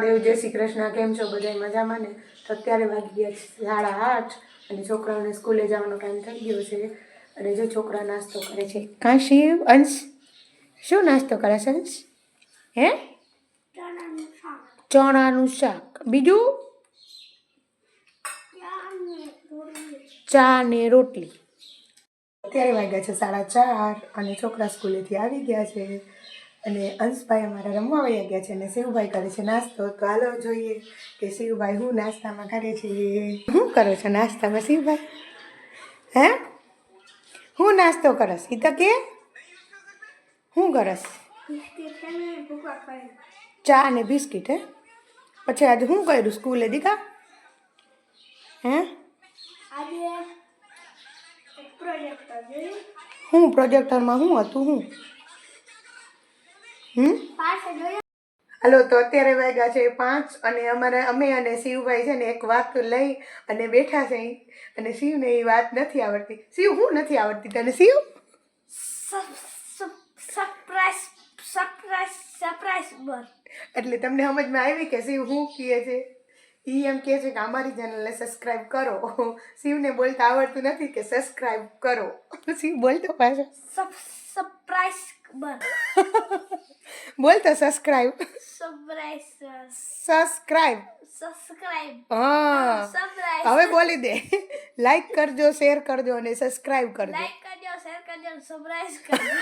દેવ જય શ્રી કૃષ્ણ, કેમ છો? બધા મજામાં ને? તો અત્યારે વાગી ગયા છે સાડા આઠ અને છોકરાઓને સ્કૂલે જવાનો ટાઈમ થઈ ગયો છે અને જો છોકરા નાસ્તો કરે છે. કાં શિવ અંશ? શું નાસ્તો કરે છે, અંશ? હે? ચણાનું શાક. બીજું? ચા ને રોટલી. અત્યારે વાગ્યા છે સાડા ચાર અને છોકરા સ્કૂલેથી આવી ગયા છે. અને અંશભાઈ અમારા રમવા વયા ગયા છે અને શિવભાઈ કરે છે નાસ્તો. તો હાલો જોઈએ કે શિવભાઈ હું નાસ્તામાં કરે છે? શું કરો છો નાસ્તામાં શિવભાઈ હે? હું નાસ્તો કરસ એ તો કે? હું કરસ ચા અને બિસ્કિટ હે? પછી આજે શું કર્યું સ્કૂલે દીકા? હે? હું પ્રોજેક્ટરમાં શું હતું હું? હાલો તો અત્યારે વાગ્યા છે પાંચ અને અમારા અમે અને શિવભાઈ છે ને એક વાત લઈ અને બેઠા છે અને શિવને એ વાત નથી આવડતી. શિવ હું નથી આવડતી તને શિવ? એટલે તમને સમજમાં આવી કે શિવ શું કહે છે? એ એમ કહે છે કે અમારી ચેનલને સબસ્ક્રાઈબ કરો. શિવને બોલતા આવડતું નથી કે સબસ્ક્રાઈબ કરો. શિવ બોલતો પાછો. સરપ્રાઈઝ બર બોલતો સબસ્ક્રાઈબ સરપ્રાઈઝ સબસ્ક્રાઈબ સબસ્ક્રાઇબ હા હવે બોલી દે લાઈક કરજો શેર કરજો અને સબસ્ક્રાઈબ કરજો લાઈક કરજો શેર કરજો સરપ્રાઈઝ કરજો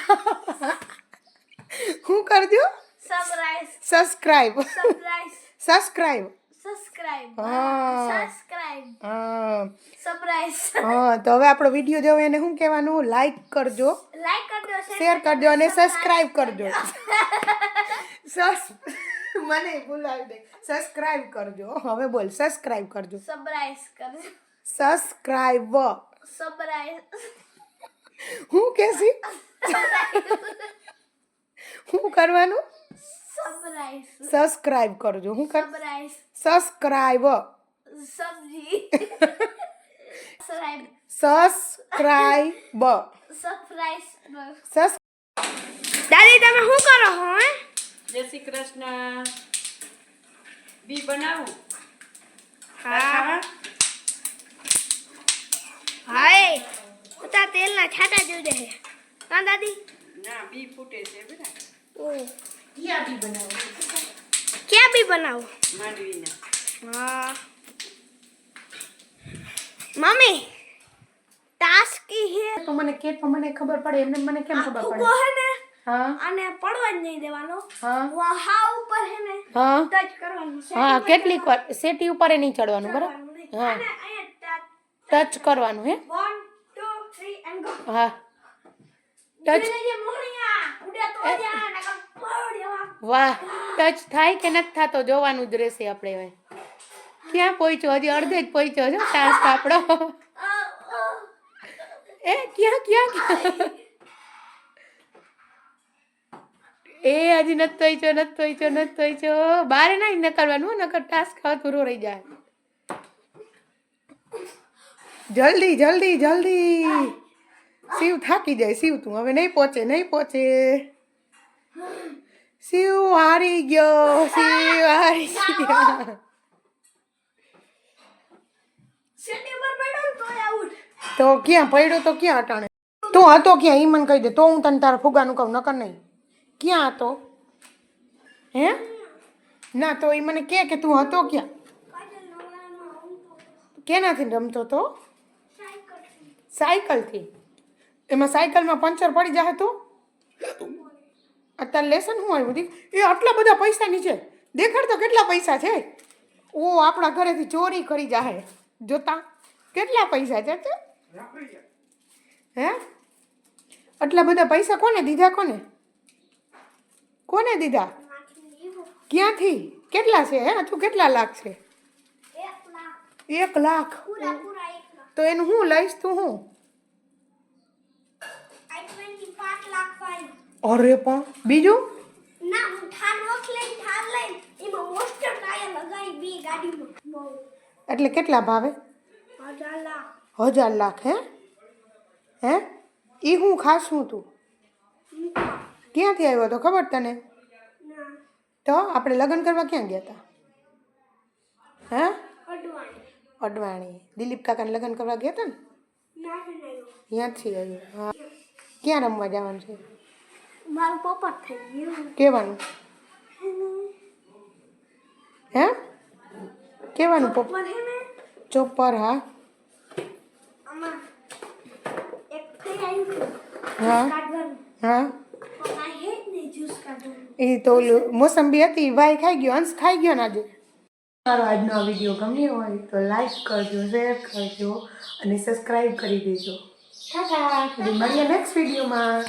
શું કરજો સરપ્રાઈઝ સબસ્ક્રાઈબ સબસ્ક્રાઇબ હા. સબસ્ક્રાઇબ હા હા તો હવે આપણો વીડિયો જોવે એને શું કહેવાનું લાઈક કરજો શેર કરજો અને સબસ્ક્રાઈબ કરજો. સસ મને ભૂલાવી દે. સબસ્ક્રાઈબ કરજો. હવે બોલ સબસ્ક્રાઈબ કરજો. સરપ્રાઈઝ કરજો. સબસ્ક્રાઇબ સરપ્રાઈઝ હું કેસી શું કરવાનું? સબસ્ક્રાઇબ કરજો. હું કર સબસ્ક્રાઇબ સબજી સબસ્ક્રાઇબ સબસ્ક્રાઇબ દાદી તમે શું કરો હો જય શ્રી કૃષ્ણ. બી બનાવું? હા. હાય ઉતા તેલના છાટા જોઈ દે હા. દાદી? ના બી ફૂટે છે બેટા ઓ. ક્યાં બી બનાવો? ક્યાં બી બનાવો? માંડવીના. હા. મમ્મી તો મને કે તો મને ખબર પડે એમને મને કેમ ખબર પડે? હે ને હા? અને પડવા જ નહીં દેવાનો. હા? હા ઉપર હે ને હા? ટચ કરવાનું હા કેટલીક વાર સેટી ઉપર એ નહીં ચડવાનું બરાબર? હા. ટચ કરવાનું હે? 1 2 3 એન્ડ ગો. હા. ટચ. વાહ ટચ થાય કે નથી થતો જોવાનું જ રહેશે આપણે હવે. ક્યાં પહોંચ્યો? હજી અડધે જ પહોંચ્યો છો ટાસ્ક આપણો. એ ક્યાં ક્યાં એ હજી નથી પહોંચ્યો નથી પહોંચ્યો નથી છો બારે ના નકળવાનું નકર ટાસ્ક પૂરો રહી જાય. જલ્દી જલ્દી જલ્દી. શિવ થાકી જાય શિવ તું. હવે નહીં પહોંચે નહીં પહોંચે. શિવ હારી ગયો શિવ હારી ગયો સિટી પર પડ્યો ને તોય આઉટ તો ક્યાં? પડ્યો તો ક્યાં અટાણે? તું હતો ક્યાં? એ મને કહી દે. તો હું તને તારા ફુગાનું કહું, નકર નહીં. ક્યાં હતો? હે? ના, તો એ મને કે કે તું હતો ક્યાં? કેનાથી રમતો તો? સાયકલથી. એમાં સાયકલમાં પંચર પડી જાય તો? અત્યારે લેસન હું આવ્યું દીક? એ આટલા બધા પૈસા નીચે. દેખાડ તો કેટલા પૈસા છે? ઓ, આપણા ઘરેથી ચોરી કરી જાહે. જોતા? કેટલા પૈસા છે? હે? આટલા બધા પૈસા કોને દીધા કોને? કોને દીધા? ક્યાંથી? કેટલા છે હે? તું કેટલા લાખ છે? એક લાખ. એક લાખ. પૂરા પૂરા એક લાખ. તો એનું હું લઈશ? તું હું? આઈ ટ્વેન્ટી પાંચ લાખ ફાઈન અરે પણ બીજું? ના હું થાર વોક લઈને થાર લઈને એમાં મોસ્ટર ટાયર લગાવી બે ગાડીમાં. બહુ. એટલે કેટલા ભાવે? હજાર લાખ હજાર લાખ હે હે એ હું ખાસ હું તું મૂકવા ક્યાંથી આવ્યો તો ખબર તને ના તો આપણે લગ્ન કરવા ક્યાં ગયા હતા હા અડવાણી। અડવાણી. દિલીપ કાકાને લગ્ન કરવા ગયા હતા ને? ના નહીં ત્યાંથી આવ્યું હા. ક્યાં રમવા જવાનું છે? મારું પોપટ થઈ ગયું. કેવાનું? હે? કેવાનું પપ પર હે ને ચોપર હા આમાં એક થઈ આવ્યું હા? હા? એ તો ઓલું મોસંબી હતી ભાઈ ખાઈ ગયો અંશ ખાઈ ગયો ને આજે? મારો આજનો આ વીડિયો ગમ્યો હોય તો લાઈક કરજો શેર કરજો અને સબસ્ક્રાઈબ કરી દેજો. મળીએ નેક્સ્ટ વિડીયોમાં